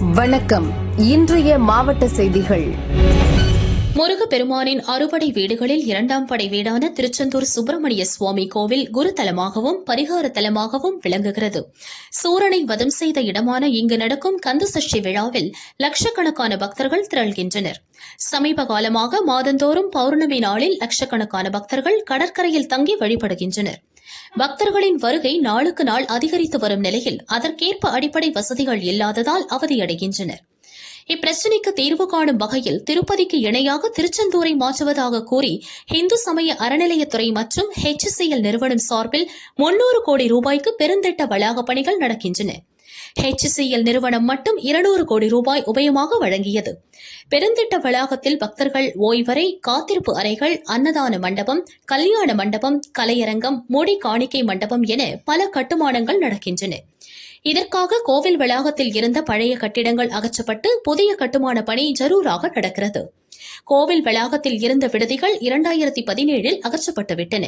வணக்கம். இன்றைய மாவட்ட செய்திகள். முருகப்பெருமானின் அறுபடை வீடுகளில் இரண்டாம் படை வீடான திருச்செந்தூர் சுப்பிரமணிய சுவாமி கோவில் குருதலமாகவும் பரிகார தலமாகவும் விளங்குகிறது. சூரனை வதம் செய்த இடமான இங்கு நடக்கும் கந்தசஷ்டி விழாவில் லட்சக்கணக்கான பக்தர்கள் திரள்கின்றனர். சமீப காலமாக மாதந்தோறும் பௌர்ணமி நாளில் லட்சக்கணக்கான பக்தர்கள் கடற்கரையில் தங்கி வழிபடுகின்றனர். பக்தர்களின் வருகை நாளுக்கு நாள் அதிகரித்து வரும் நிலையில் அதற்கேற்ப அடிப்படை வசதிகள் இல்லாததால் அவதியடைகின்றனர். இப்பிரச்சினைக்கு தீர்வு காணும் வகையில் திருப்பதிக்கு இணையாக திருச்செந்தூரை மாற்றுவதாக கூறி இந்து சமய அறநிலையத்துறை மற்றும் HCL நிறுவனம் சார்பில் முன்னூறு கோடி ரூபாய்க்கு பெருந்திட்ட வளாக பணிகள் நடக்கின்றன. HCL நிறுவனம் மட்டும் இருநூறு கோடி ரூபாய் உபயமாக வழங்கியது. பெருந்திட்ட வளாகத்தில் பக்தர்கள் ஓய்வறை காத்திருப்பு அறைகள் அன்னதான மண்டபம் கல்யாண மண்டபம் கலையரங்கம் மொழி காணிக்கை மண்டபம் என பல கட்டுமானங்கள் நடக்கின்றன. இதற்காக கோவில் வளாகத்தில் இருந்த பழைய கட்டிடங்கள் அகற்றப்பட்டு புதிய கட்டுமான பணி ஜரூராக நடக்கிறது. கோவில் வளாகத்தில் இருந்த விடுதிகள் இரண்டாயிரத்தி பதினேழில் அகற்றப்பட்டுவிட்டன.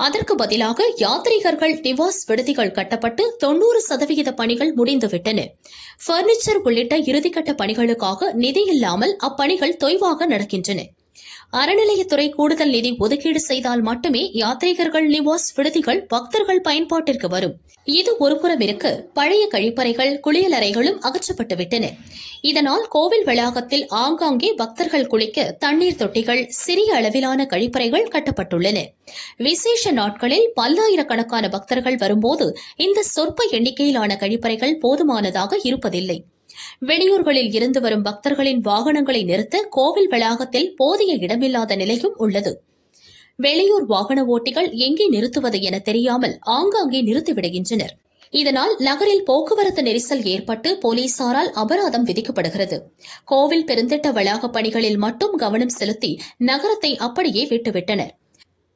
அதற்கு பதிலாக யாத்ரீகர்கள் நிவாஸ் விடுதிகள் கட்டப்பட்டு தொன்னூறு சதவிகித பணிகள் முடிந்துவிட்டன. பர்னிச்சர் உள்ளிட்ட இறுதிக்கட்ட பணிகளுக்காக நிதி இல்லாமல் அப்பணிகள் தொய்வாக நடக்கின்றன. அறநிலையத்துறை கூடுதல் நிதி ஒதுக்கீடு செய்தால் மட்டுமே யாத்ரீகர்கள் நிவாஸ் விடுதிகள் பக்தர்கள் பயன்பாட்டிற்கு வரும். இது ஒருபுறம் இருக்க பழைய கழிப்பறைகள் குளியலறைகளும் அகற்றப்பட்டுவிட்டன. இதனால் கோவில் வளாகத்தில் ஆங்காங்கே பக்தர்கள் குளிக்க தண்ணீர் தொட்டிகள் சிறிய அளவிலான கழிப்பறைகள் கட்டப்பட்டுள்ளன. விசேஷ நாட்களில் பல்லாயிரக்கணக்கான பக்தர்கள் வரும்போது இந்த சொற்ப எண்ணிக்கையிலான கழிப்பறைகள் போதுமானதாக இருப்பதில்லை. வெளியூர்களில் இருந்து வரும் பக்தர்களின் வாகனங்களை நிறுத்த கோவில் வளாகத்தில் போதிய இடமில்லாத நிலையும் உள்ளது. வெளியூர் வாகன ஓட்டிகள் எங்கே நிறுத்துவது என தெரியாமல் ஆங்காங்கே நிறுத்திவிடுகின்றனர் இதனால் நகரில் போக்குவரத்து நெரிசல் ஏற்பட்டு போலீசாரால் அபராதம் விதிக்கப்படுகிறது. கோவில் பெருந்திட்ட வளாக பணிகளில் மட்டும் கவனம் செலுத்தி நகரத்தை அப்படியே விட்டுவிட்டனர்.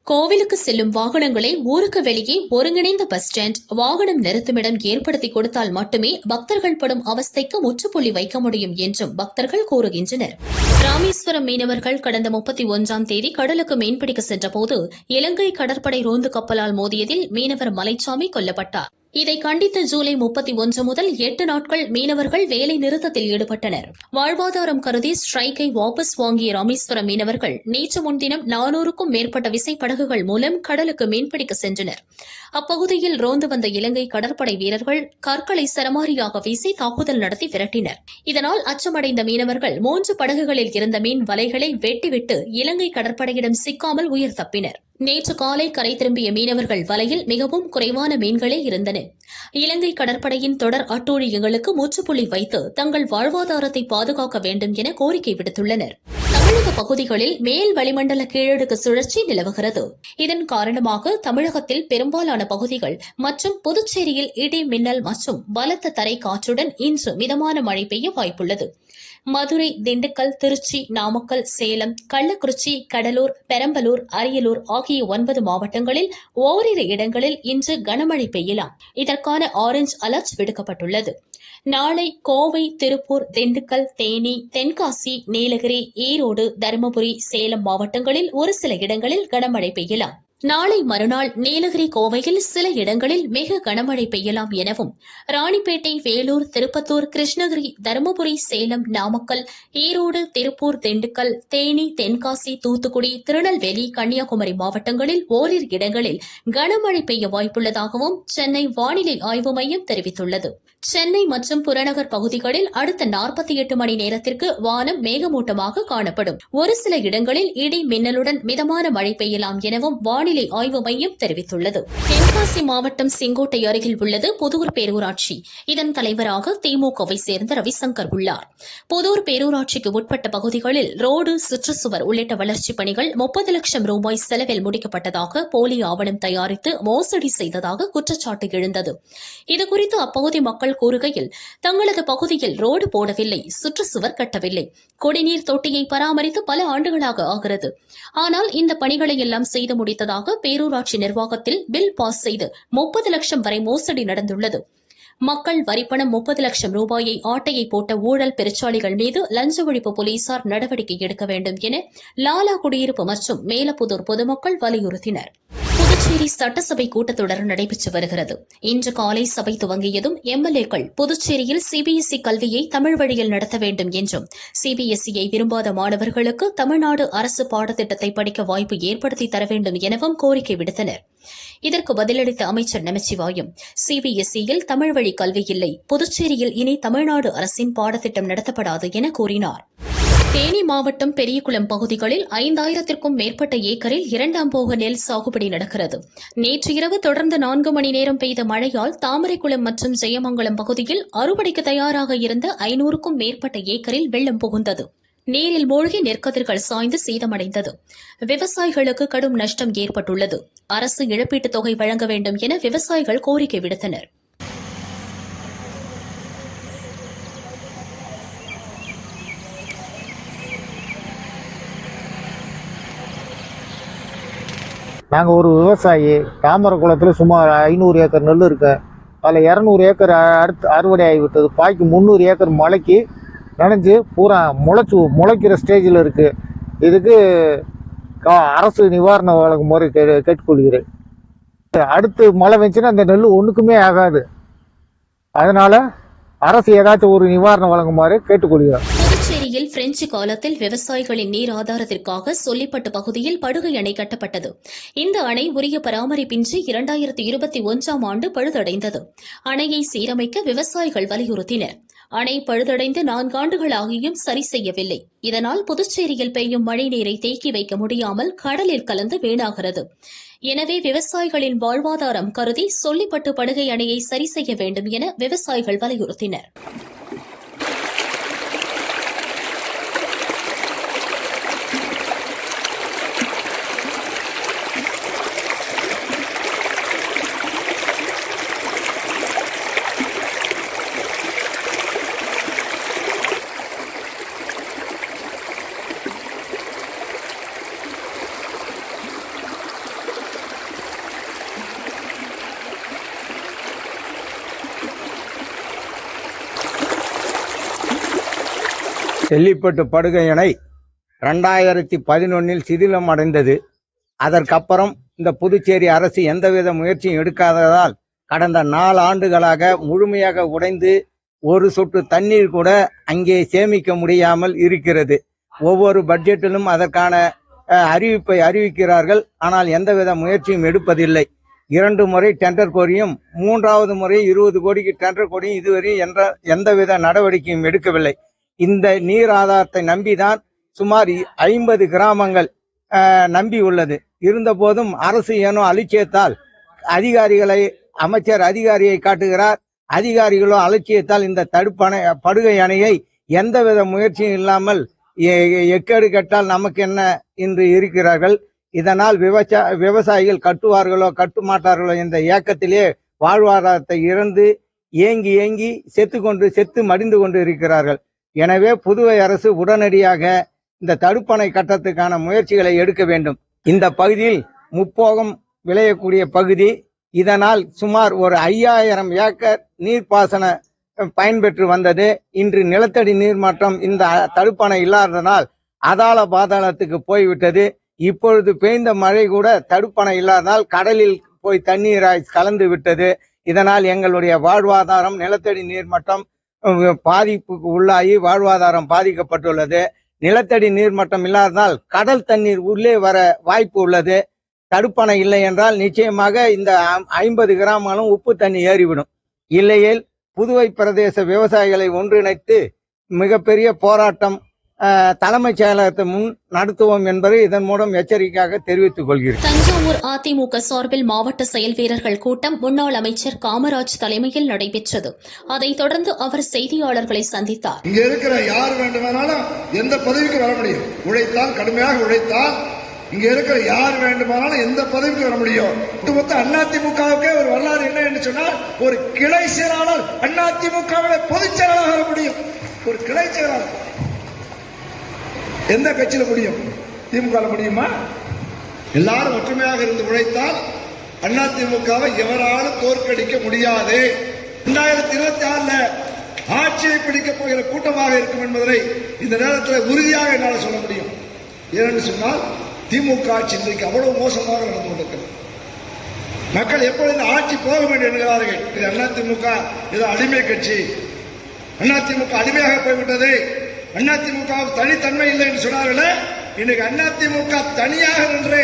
கோவிலுக்கு செல்லும் வாகனங்களை ஊருக்கு வெளியே ஒருங்கிணைந்த பஸ் ஸ்டாண்ட் வாகனம் நிறுத்துமிடம் ஏற்படுத்தி கொடுத்தால் மட்டுமே பக்தர்கள் படும் அவஸ்தைக்கு முற்றுப்புள்ளி வைக்க முடியும் என்றும் பக்தர்கள் கூறுகின்றனர். ராமேஸ்வரம் மீனவர்கள் கடந்த முப்பத்தி ஒன்றாம் தேதி கடலுக்கு மீன்பிடிக்க சென்றபோது இலங்கை கடற்படை ரோந்து கப்பலால் மோதியதில் மீனவர் மலைச்சாமி கொல்லப்பட்டார். இதை கண்டித்து ஜூலை முப்பத்தி ஒன்று முதல் எட்டு நாட்கள் மீனவர்கள் வேலை நிறுத்தத்தில் ஈடுபட்டனர். வாழ்வாதாரம் கருதி ஸ்ட்ரைக்கை வாபஸ் வாங்கிய ராமேஸ்வரம் மீனவர்கள் நேற்று முன்தினம் நானூறுக்கும் மேற்பட்ட விசைப்படகுகள் மூலம் கடலுக்கு மீன்பிடிக்க சென்றனர். அப்பகுதியில் ரோந்து வந்த இலங்கை கடற்படை வீரர்கள் கற்களை சரமாரியாக வீசி தாக்குதல் நடத்தி விரட்டினர். இதனால் அச்சமடைந்த மீனவர்கள் மூன்று படகுகளில் இருந்த மீன் வலைகளை வெட்டிவிட்டு இலங்கை கடற்படையிடம் சிக்காமல் உயிர் தப்பினர். நேற்று காலை கரை திரும்பிய மீனவர்கள் வலையில் மிகவும் குறைவான மீன்களே இருந்தன. இலங்கை கடற்படையின் தொடர் அட்டூழியங்களுக்கு முற்றுப்புள்ளி வைத்து தங்கள் வாழ்வாதாரத்தை பாதுகாக்க வேண்டும் என கோரிக்கை விடுத்துள்ளனர். தமிழக பகுதிகளில் மேல் வளிமண்டல கீழடுக்கு சுழற்சி நிலவுகிறது. இதன் காரணமாக தமிழகத்தில் பெரும்பாலான பகுதிகள் மற்றும் புதுச்சேரியில் இடி மின்னல் மற்றும் பலத்த தரை காற்றுடன் இன்று மிதமான மழை பெய்ய வாய்ப்புள்ளது. மதுரை திண்டுக்கல் திருச்சி நாமக்கல் சேலம் கள்ளக்குறிச்சி கடலூர் பெரம்பலூர் அரியலூர் ஆகிய ஒன்பது மாவட்டங்களில் ஓரிரு இடங்களில் இன்று கனமழை பெய்யலாம். இதற்கான ஆரஞ்ச் அலர்ட் விடுக்கப்பட்டுள்ளது. நாளை கோவை திருப்பூர் திண்டுக்கல் தேனி தென்காசி நீலகிரி ஈரோடு தருமபுரி சேலம் மாவட்டங்களில் ஒரு சில இடங்களில் கனமழை பெய்யலாம். நாளை மறுநாள் நீலகிரி கோவையில் சில இடங்களில் மிக கனமழை பெய்யலாம் எனவும் ராணிப்பேட்டை வேலூர் திருப்பத்தூர் கிருஷ்ணகிரி தருமபுரி சேலம் நாமக்கல் ஈரோடு திருப்பூர் திண்டுக்கல் தேனி தென்காசி தூத்துக்குடி திருநெல்வேலி கன்னியாகுமரி மாவட்டங்களில் ஓரிரு இடங்களில் கனமழை பெய்ய வாய்ப்புள்ளதாகவும் சென்னை வானிலை ஆய்வு மையம் தெரிவித்துள்ளது. சென்னை மற்றும் புறநகர் பகுதிகளில் அடுத்த நாற்பத்தி எட்டு மணி நேரத்திற்கு வானம் மேகமூட்டமாக காணப்படும். ஒரு சில இடங்களில் இடி மின்னலுடன் மிதமான மழை பெய்யலாம் எனவும் வானிலை ஆய்வு மையம் தெரிவித்துள்ளது. தென்காசி மாவட்டம் செங்கோட்டை அருகில் உள்ளது புதூர் பேரூராட்சி. இதன் தலைவராக திமுகவை சேர்ந்த ரவிசங்கர் உள்ளார். புதூர் பேரூராட்சிக்கு உட்பட்ட பகுதிகளில் ரோடு சுற்றுச்சுவர் உள்ளிட்ட வளர்ச்சிப் பணிகள் முப்பது லட்சம் ரூபாய் செலவில் முடிக்கப்பட்டதாக போலி ஆவணம் தயாரித்து மோசடி செய்ததாக குற்றச்சாட்டு எழுந்தது. இதுகுறித்து அப்பகுதி மக்கள் கூறுகையில் தங்களது பகுதியில் ரோடு போடவில்லை சுற்றுச்சுவர் கட்டவில்லை. குடிநீர் தொட்டியை பராமரித்து பல ஆண்டுகளாக ஆகிறது. ஆனால் இந்த பணிகளை எல்லாம் செய்து முடித்ததாக பேரூராட்சி நிர்வாகத்தில் பில் பாஸ் செய்து முப்பது லட்சம் வரை மோசடி நடந்துள்ளது. மக்கள் வரிப்பணம் முப்பது லட்சம் ரூபாயை ஆட்டையை போட்ட ஊழல் பெருச்சாளிகள் மீது லஞ்ச ஒழிப்பு போலீசார் நடவடிக்கை எடுக்க வேண்டும் என லாலா குடியிருப்பு மற்றும் மேலப்புதூர் பொதுமக்கள் வலியுறுத்தினா் புதுச்சேரி சட்டசபை கூட்டத்தொடர் நடைபெற்று வருகிறது. இன்று காலை சபை துவங்கியதும் எம்எல்ஏக்கள் புதுச்சேரியில் சிபிஎஸ்இ கல்வியை தமிழ் வழியில் நடத்த வேண்டும் என்றும் சிபிஎஸ்இயை விரும்பாத மாணவர்களுக்கு தமிழ்நாடு அரசு பாடத்திட்டத்தை படிக்க வாய்ப்பு ஏற்படுத்தி தர வேண்டும் எனவும் கோரிக்கை விடுத்தனர். இதற்கு பதிலளித்த அமைச்சர் நமச்சிவாயும் சிபிஎஸ்இயில் தமிழ் வழி கல்வி இல்லை புதுச்சேரியில் இனி தமிழ்நாடு அரசின் பாடத்திட்டம் நடத்தப்படாது என கூறினாா் தேனி மாவட்டம் பெரியகுளம் பகுதிகளில் ஐந்தாயிரத்திற்கும் மேற்பட்ட ஏக்கரில் இரண்டாம் போக நெல் சாகுபடி நடக்கிறது. நேற்று இரவு தொடர்ந்து நான்கு மணி நேரம் பெய்த மழையால் தாமரைக்குளம் மற்றும் ஜெயமங்கலம் பகுதியில் அறுவடைக்கு தயாராக இருந்த ஐநூறுக்கும் மேற்பட்ட ஏக்கரில் வெள்ளம் புகுந்தது. நீரில் மூழ்கி நெற்கதிர்கள் சாய்ந்து சேதமடைந்தது. விவசாயிகளுக்கு கடும் நஷ்டம் ஏற்பட்டுள்ளது. அரசு இழப்பீட்டுத் தொகை வழங்க வேண்டும் என விவசாயிகள் கோரிக்கை விடுத்தனா் நாங்கள் ஒரு விவசாயி தாமரை குளத்தில் சுமார் ஐநூறு ஏக்கர் நெல் இருக்கு. அதில் இரநூறு ஏக்கர் அ- அடுத்து அறுவடை ஆகிவிட்டது. பாக்கி முந்நூறு ஏக்கர் மழைக்கு நனைஞ்சு பூரா முளைச்சு முளைக்கிற ஸ்டேஜில் இருக்குது இதுக்கு கா- அரசு நிவாரணம் வழங்கும் முறை கே கேட்டுக்கொள்கிறேன். அடுத்து மழை வந்துச்சுன்னா அந்த நெல் ஒன்றுக்குமே ஆகாது. அதனால் அரசு ஏதாச்சும் ஒரு நிவாரணம் வழங்குமாறு கேட்டுக்கொள்கிறேன். இலங்கையில் பிரெஞ்சு காலத்தில் விவசாயிகளின் நீர் ஆதாரத்திற்காக சொல்லிப்பட்டு பகுதியில் படுகை அணை கட்டப்பட்டது. இந்த அணை உரிய பராமரிப்பின்றி இரண்டாயிரத்தி இருபத்தி ஒன்றாம் ஆண்டு பழுதடைந்தது. அணையை சீரமைக்க விவசாயிகள் வலியுறுத்தினர். அணை பழுதடைந்து நான்காண்டுகளாகியும் சரி செய்யவில்லை. இதனால் புதுச்சேரியில் பெய்யும் மழைநீரை தேக்கி வைக்க முடியாமல் கடலில் கலந்து வீணாகிறது. எனவே விவசாயிகளின் வாழ்வாதாரம் கருதி சொல்லிப்பட்டு படுகை அணையை சரி செய்ய வேண்டும் என விவசாயிகள் வலியுறுத்தினர். செல்லிப்பட்டு படுகையணை ரெண்டாயிரத்தி பதினொன்னில் சிதிலம் அடைந்தது. அதற்கப்புறம் இந்த புதுச்சேரி அரசு எந்தவித முயற்சியும் எடுக்காததால் கடந்த நாலு ஆண்டுகளாக முழுமையாக உடைந்து ஒரு சொட்டு தண்ணீர் கூட அங்கே சேமிக்க முடியாமல் இருக்கிறது. ஒவ்வொரு பட்ஜெட்டிலும் அதற்கான அறிவிப்பை அறிவிக்கிறார்கள். ஆனால் எந்தவித முயற்சியும் எடுப்பதில்லை. இரண்டு முறை டெண்டர் கோரியும் மூன்றாவது முறை இருபது கோடிக்கு டெண்டர் கோரியும் இதுவரை என்ற எந்தவித நடவடிக்கையும் எடுக்கவில்லை. இந்த நீர் ஆதாரத்தை நம்பிதான் சுமார் ஐம்பது கிராமங்கள் நம்பி உள்ளது. இருந்த போதும் அரசு ஏனோ அலட்சியத்தால் அதிகாரிகளை அமைச்சர் அதிகாரியை காட்டுகிறார். அதிகாரிகளோ அலட்சியத்தால் இந்த தடுப்பணை படுகை அணையை எந்தவித முயற்சியும் இல்லாமல் எ- எ- எக்கேடு கட்டால் நமக்கு என்ன என்று இருக்கிறார்கள்? இதனால் விவசா விவசாயிகள் கட்டுவார்களோ கட்டுமாட்டார்களோ என்ற ஏக்கத்திலே வாழ்வாதாரத்தை இழந்து ஏங்கி ஏங்கி செத்து கொண்டு செத்து மடிந்து கொண்டு இருக்கிறார்கள். எனவே புதுவை அரசு உடனடியாக இந்த தடுப்பணை கட்டத்துக்கான முயற்சிகளை எடுக்க வேண்டும். இந்த பகுதியில் முப்போகம் விளையக்கூடிய பகுதி. இதனால் சுமார் ஒரு ஐயாயிரம் ஏக்கர் நீர்ப்பாசன பயன்பெற்று வந்தது. இன்று நிலத்தடி நீர்மட்டம் இந்த தடுப்பணை இல்லாததனால் அதாள பாதாளத்துக்கு போய்விட்டது. இப்பொழுது பெய்ந்த மழை கூட தடுப்பணை இல்லாததால் கடலில் போய் தண்ணீராய் கலந்து விட்டது. இதனால் எங்களுடைய வாழ்வாதாரம் நிலத்தடி நீர்மட்டம் பாதிப்புக்கு உள்ளாகி வாழ்வாதாரம் பாதிக்கப்பட்டுள்ளது. நிலத்தடி நீர்மட்டம் இல்லாததால் கடல் தண்ணீர் உள்ளே வர வாய்ப்பு உள்ளது. தடுப்பணை இல்லை என்றால் நிச்சயமாக இந்த ஐம்பது கிராமங்களும் உப்பு தண்ணி ஏறிவிடும். இல்லையேல் புதுவை பிரதேச விவசாயிகளை ஒன்றிணைத்து மிகப்பெரிய போராட்டம் தலைமைச் செயலகத்தை முன் நடத்துவோம் என்பதை இதன் மூலம் எச்சரிக்கையாக தெரிவித்துக் கொள்கிறேன். தஞ்சாவூர் அதிமுக சார்பில் மாவட்ட செயல் வீரர்கள் கூட்டம் முன்னாள் அமைச்சர் காமராஜ் தலைமையில் நடைபெற்றது. அதைத் தொடர்ந்து அவர் செய்தியாளர்களை சந்தித்தார். இங்க இருக்கிற யார் வேண்டுமானாலும் எந்த பதவிக்கு வர முடியும். உழைத்தால் கடுமையாக உழைத்தால் இங்க இருக்கிற யார் வேண்டுமானாலும் எந்த பதவிக்கு வர முடியும். ஒட்டுமொத்த அதிமுகவுக்கே ஒரு வரலாறு என்ன என்று சொன்னால் ஒரு கிளை செயலாளர் அதிமுகவில பொதுச் செயலாளர் வர முடியும். ஒரு கிளை செயலாளர். எந்த கட்சியில முடியும்? திமுக முடியுமா? எல்லாரும் ஒற்றுமையாக இருந்து உழைத்தால் திமுகவை எவராலும் தோற்கடிக்க முடியாது. இரண்டாயிரத்தி இருபத்தி ஆறுல ஆட்சியை பிடிக்கப் போகிற கூட்டமாக இருக்கும் என்பதனை இந்த நேரத்தில் உறுதியாக என்னால் சொல்ல முடியும். ஏனென்று சொன்னால் திமுக ஆட்சி இன்றைக்கு அவ்வளவு மோசமாக நடந்து கொண்டிருக்கிறது. மக்கள் எப்பொழுது ஆட்சி போக வேண்டும் என்கிறார்கள்? இது அதிமுக இது அடிமை கட்சி. அதிமுக அடிமையாக போய்விட்டது. அதிமுக தனித்தன்மை இல்லை என்று சொன்னார்களே இன்னைக்கு அதிமுக தனியாக நின்று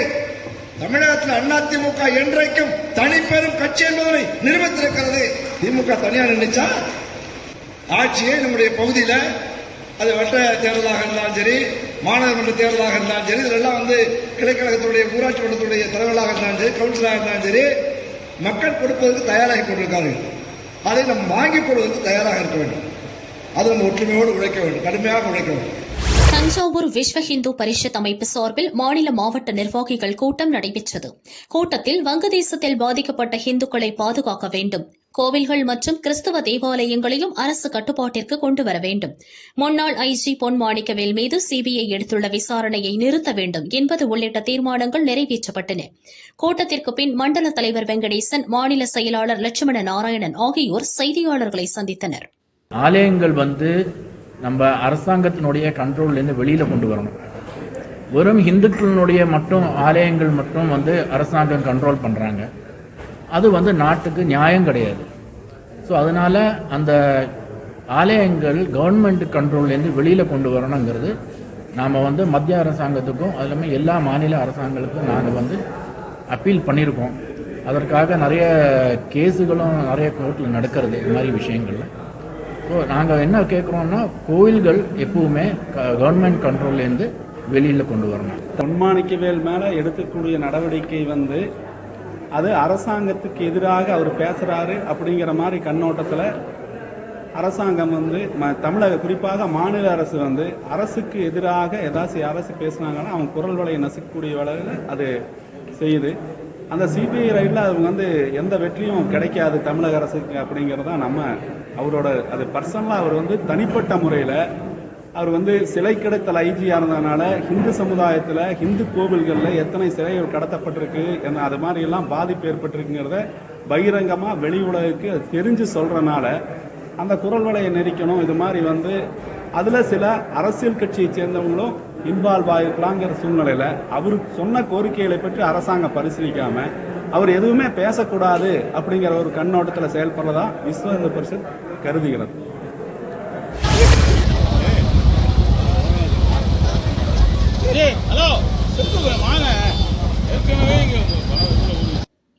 தமிழகத்தில் அதிமுக என்றைக்கும் தனிப்பெரும் கட்சி என்பதனை நிரூபித்திருக்கிறது திமுக தனியாக நினைச்சா ஆட்சியை நம்முடைய பகுதியில் அது வட்ட தேர்தலாக இருந்தாலும் சரி மாநகரமன்ற தேர்தலாக இருந்தாலும் சரி இதெல்லாம் வந்து கிளைக்கழகத்துடைய ஊராட்சி மன்றத்துடைய தலைவர்களாக இருந்தாலும் சரி கவுன்சிலராக இருந்தாலும் சரி மக்கள் கொடுப்பதற்கு தயாராகி கொண்டிருக்கார்கள். அதை நம்ம வாங்கிக் கொள்வதற்கு தயாராக இருக்க வேண்டும். அது நம்ம ஒற்றுமையோடு உழைக்க வேண்டும் கடுமையாக உழைக்க வேண்டும். தஞ்சாவூர் விஸ்வ ஹிந்து பரிஷத் அமைப்பு சார்பில் மாநில மாவட்ட நிர்வாகிகள் கூட்டம் நடைபெற்றது. கூட்டத்தில் வங்கதேசத்தில் பாதிக்கப்பட்ட இந்துக்களை பாதுகாக்க வேண்டும். கோவில்கள் மற்றும் கிறிஸ்தவ தேவாலயங்களையும் அரசு கட்டுப்பாட்டிற்கு கொண்டு வர வேண்டும். முன்னாள் ஐஜி பொன் மாணிக்கவேல் மீது சிபிஐ எடுத்துள்ள விசாரணையை நிறுத்த வேண்டும் என்பது உள்ளிட்ட தீர்மானங்கள் நிறைவேற்றப்பட்டன. கூட்டத்திற்கு பின் மண்டல தலைவர் வெங்கடேசன் மாநில செயலாளர் லட்சுமண நாராயணன் ஆகியோர் செய்தியாளர்களை சந்தித்தனர். ஆலயங்கள் வந்து நம்ம அரசாங்கத்தினுடைய கண்ட்ரோல்லேருந்து வெளியில் கொண்டு வரணும். வெறும் இந்துக்களினுடைய மட்டும் ஆலயங்கள் மட்டும் வந்து அரசாங்கம் கண்ட்ரோல் பண்ணுறாங்க அது வந்து நாட்டுக்கு நியாயம் கிடையாது. ஸோ அதனால் அந்த ஆலயங்கள் கவர்மெண்ட் கண்ட்ரோல்லேருந்து வெளியில் கொண்டு வரணுங்கிறது நாம் வந்து மத்திய அரசாங்கத்துக்கும் அது இல்லாமல் எல்லா மாநில அரசாங்கங்களுக்கும் நாங்கள் வந்து அப்பீல் பண்ணியிருக்கோம் அதற்காக நிறைய கேஸுகளும் நிறைய கோர்ட்டில் நடக்கிறது இது மாதிரி விஷயங்கள்லாம் ஸோ நாங்கள் என்ன கேட்குறோம்னா கோயில்கள் எப்பவுமே கவர்மெண்ட் கண்ட்ரோல்லேருந்து வெளியில் கொண்டு வரணும். பொன்மாணிக்கவேல் மேலே எடுக்கக்கூடிய நடவடிக்கை வந்து அது அரசாங்கத்துக்கு எதிராக அவர் பேசுகிறாரு அப்படிங்கிற மாதிரி கண்ணோட்டத்தில் அரசாங்கம் வந்து ம- தமிழக குறிப்பாக மாநில அரசு வந்து அரசுக்கு எதிராக ஏதாச்சும் அரசு பேசுனாங்கன்னா அவங்க குரல் வலையை நசுக்கக்கூடிய வேலையில் அது செய்யுது. அந்த சிபிஐ ரைடில் அவங்க வந்து எந்த வெற்றியும் கிடைக்காது தமிழக அரசுக்கு அப்படிங்கிறது தான் நம்ம அவரோட அது பர்சனலாக அவர் வந்து தனிப்பட்ட முறையில் அவர் வந்து சிலை கிடைத்தல் ஐஜியாக இருந்ததுனால ஹிந்து சமுதாயத்தில் ஹிந்து கோவில்களில் எத்தனை சிலைகள் கடத்தப்பட்டிருக்கு என்ன அது மாதிரி எல்லாம் பாதிப்பு ஏற்பட்டிருக்குங்கிறத பகிரங்கமாக வெளி உலகுக்கு அது தெரிஞ்சு சொல்கிறனால அந்த குரல் வலையை நெரிக்கணும். இது மாதிரி வந்து அதில் சில அரசியல் கட்சியை சேர்ந்தவங்களும் இன்வால்வ் ஆகிருக்கலாங்கிற சூழ்நிலையில அவர் சொன்ன கோரிக்கைகளை பற்றி அரசாங்கம் பரிசீலிக்காம அவர் எதுவுமே பேசக்கூடாது அப்படிங்கிற ஒரு கண்ணோட்டத்தில் செயல்படுறதா விஸ்வ இந்து பரிஷத் கருதுகிறது.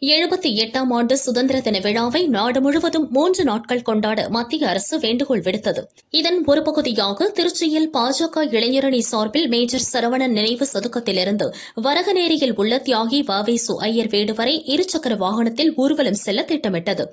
எழுபத்தி எட்டாம் ஆண்டு சுதந்திர தின விழாவை நாடு முழுவதும் மூன்று நாட்கள் கொண்டாட மத்திய அரசு வேண்டுகோள் விடுத்தது. இதன் ஒரு பகுதியாக திருச்சியில் பாஜக இளைஞரணி சார்பில் மேஜர் சரவணன் நினைவு சதுக்கத்திலிருந்து வரகநேரியில் உள்ள தியாகி வாவேசு ஐயர் வீடு வரை இருசக்கர வாகனத்தில் ஊர்வலம் செல்ல திட்டமிட்டது.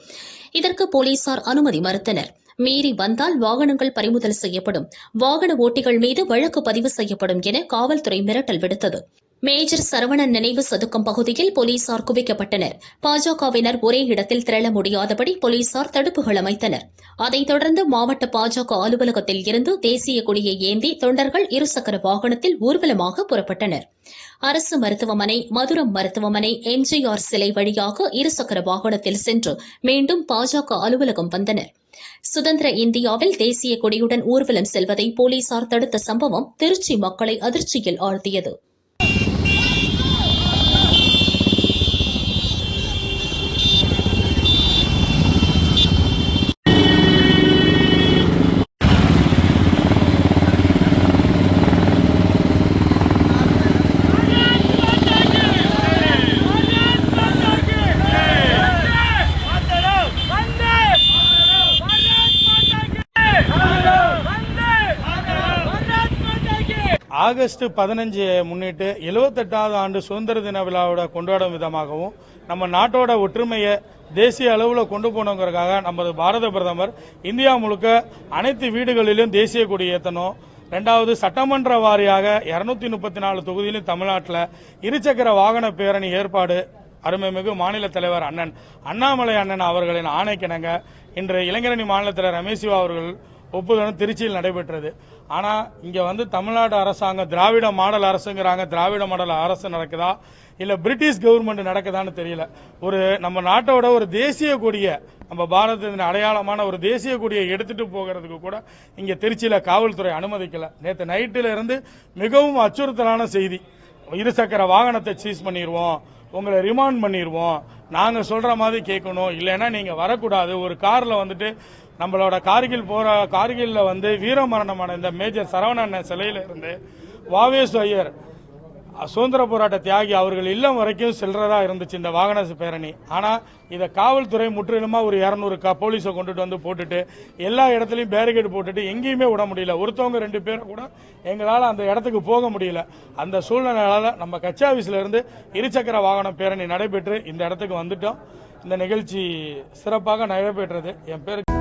இதற்கு போலீசார் அனுமதி மறுத்தனர். மீறி வந்தால் வாகனங்கள் பறிமுதல் செய்யப்படும். வாகன ஓட்டிகள் மீது வழக்கு பதிவு செய்யப்படும் என காவல்துறை மிரட்டல் விடுத்தது. மேஜர் சரவணன் நினைவு சதுக்கம் பகுதியில் போலீசார் குவிக்கப்பட்டனர். பாஜகவினர் ஒரே இடத்தில் திரள முடியாதபடி போலீசார் தடுப்புகள் அமைத்தனர். அதைத் தொடர்ந்து மாவட்ட பாஜக அலுவலகத்தில் இருந்து தேசிய கொடியை ஏந்தி தொண்டர்கள் இருசக்கர வாகனத்தில் ஊர்வலமாக புறப்பட்டனர். அரசு மருத்துவமனை மதுரம் மருத்துவமனை எம்ஜிஆர் சிலை வழியாக இருசக்கர வாகனத்தில் சென்று மீண்டும் பாஜக அலுவலகம் வந்தனர். சுதந்திர இந்தியாவில் தேசிய கொடியுடன் ஊர்வலம் செல்வதை போலீசார் தடுத்த சம்பவம் திருச்சி மக்களை அதிர்ச்சியில் ஆழ்த்தியது. ஆகஸ்ட் பதினஞ்சு முன்னிட்டு எழுவத்தெட்டாவது ஆண்டு சுதந்திர தின விழாவோட கொண்டாடும் விதமாகவும் நம்ம நாட்டோட ஒற்றுமையை தேசிய அளவில் கொண்டு போனோங்கிறதுக்காக நமது பாரத பிரதமர் இந்தியா முழுக்க அனைத்து வீடுகளிலும் தேசிய கொடி ஏற்றணும் ரெண்டாவது சட்டமன்ற வாரியாக இருநூத்தி முப்பத்தி நாலு தொகுதியிலும் தமிழ்நாட்டில் இருசக்கர வாகன பேரணி ஏற்பாடு அருமைமிகு மாநில தலைவர் அண்ணன் அண்ணாமலை அண்ணன் அவர்களின் ஆணைக்கிணங்க. இன்று இளைஞரணி மாநில தலைவர் ரமேஷ் சிவா அவர்கள் ஒப்புதலும் திருச்சியில் நடைபெற்றது. ஆனால் இங்கே வந்து தமிழ்நாடு அரசாங்கம் திராவிட மாடல் அரசுங்கிறாங்க. திராவிட மாடல் அரசு நடக்குதா? இல்லை பிரிட்டிஷ் கவர்மெண்ட் நடக்குதான்னு தெரியல. ஒரு நம்ம நாட்டோட ஒரு தேசிய கொடியை நம்ம பாரதத்தின் அடையாளமான ஒரு தேசிய கொடியை எடுத்துட்டு போகிறதுக்கு கூட இங்கே திருச்சியில் காவல்துறை அனுமதிக்கல. நேற்று நைட்டில் இருந்து மிகவும் அச்சுறுத்தலான செய்தி. இருசக்கர வாகனத்தை சீஸ் பண்ணிடுவோம் உங்களை ரிமாண்ட் பண்ணிடுவோம் நாங்கள் சொல்கிற மாதிரி கேட்கணும். இல்லைன்னா நீங்கள் வரக்கூடாது. ஒரு காரில் வந்துட்டு நம்மளோட கார்கில் போற கார்கில்ல வந்து வீரமரணம் அடைந்த மேஜர் சரவணன் சிலையில இருந்து வாவேஸ் ஐயர் சுதந்திர போராட்ட தியாகி அவர்கள் இல்லம் வரைக்கும் செல்றதா இருந்துச்சு இந்த வாகன பேரணி. ஆனா இதை காவல்துறை முற்றிலுமா ஒரு இருநூறு போலீஸை கொண்டுட்டு வந்து போட்டுட்டு எல்லா இடத்துலையும் பேரிகேட் போட்டுட்டு எங்கேயுமே விட முடியல. ஒருத்தவங்க ரெண்டு பேரும் கூட எங்களால் அந்த இடத்துக்கு போக முடியல. அந்த சூழ்நிலையால நம்ம கட்சி ஆபீஸ்ல இருந்து இருசக்கர வாகன பேரணி நடைபெற்று இந்த இடத்துக்கு வந்துட்டோம். இந்த நிகழ்ச்சி சிறப்பாக நடைபெற்றது. என் பேருக்கு